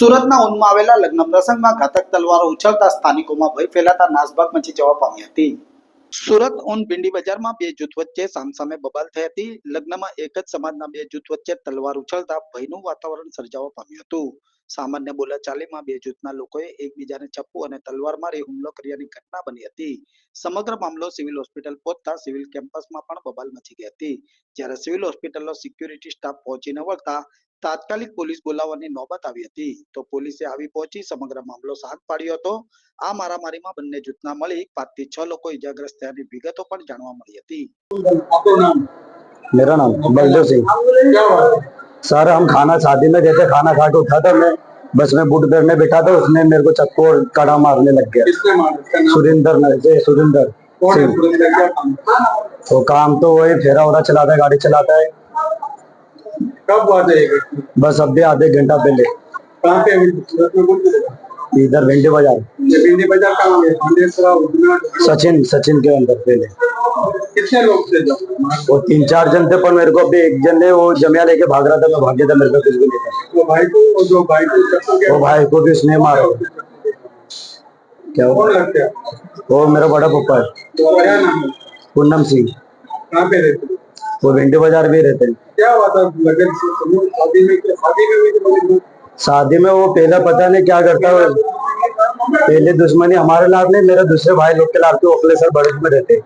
સુરતના ઊનમાં આવેલા લગ્ન પ્રસંગમાં ઘાતક તલવારો ઉછળતા સ્થાનિકોમાં ભય ફેલાતા નાસભાગ મચી જવા પામી હતી. સુરત ઊન ભીંડી બજારમાં બે જૂથ વચ્ચે સામસામે બબાલ થઈ હતી. લગ્નમાં એક જ સમાજના બે જૂથ વચ્ચે તલવાર ઉછળતા ભયનું વાતાવરણ સર્જાવા પામ્યું હતું. સામાન્ય બોલાચાલીમાં બે જૂથના લોકોએ એકબીજાને ચપ્પુ અને તલવાર મારી હુમલો કર્યાની ઘટના બની હતી. સમગ્ર મામલો સિવિલ હોસ્પિટલ પહોંચતા સિવિલ કેમ્પસમાં પણ બબાલ મચી ગઈ હતી. જ્યારે સિવિલ હોસ્પિટલનો સિક્યુરિટી સ્ટાફ પહોંચીને વળતા તાત્કાલિક પોલીસ બોલાવવાની નોબત આવી હતી તો પોલીસે આવી પહોંચી સમગ્ર મામલો શાંત પાડ્યો હતો આ મારામારીમાં બંને જૂથના મળી પાંચ થી છ લોકો ઇજાગ્રસ્ત થયાની વિગતો પણ જાણવા મળી હતી आपका नाम मेरा नाम बलदेव सिंह क्या बात है सर हम खाना शादी में गए थे खाना खा के उठा था मैं बस में बूट बैठने बैठा था उसने मेरे को चक्कू और कड़ा मारने लग गया किसने मारा इसका नाम सुरेंद्र न- जय सुरेंद्र कौन है सिंह सुरेंद्र क्या काम है? तो काम तो वही फेरा वरा चलाता है गाड़ी चलाता है कब ये घटना? बस अब भी आधे घंटा पहले। कहाँ पे? इधर भिंडी बाज़ार। भिंडी बाज़ार कहाँ है? सचिन सचिन के अंदर पहले। कितने लोग थे वो तीन चार जन थे पर मेरे को अभी एक जन ने वो जमिया लेके भाग रहा था मैं भाग गया था मेरे को कुछ भी नहीं था। वो भाई को वो जो भाई को वो भाई को भी उसने मारा। क्या वो मेरा बड़ा पप्पा है। तो है? पूनम सिंह। कहाँ पे रहते? वो भिंडी बाज़ार में रहते हैं। क्या बात है लगन शादी में शादी में भी तो शादी में वो पहला पता नहीं क्या करता है। पहले दुश्मनी हमारे लाभ नहीं मेरा दूसरे भाई लोग के लाभ के ओखले सर बड़े में रहते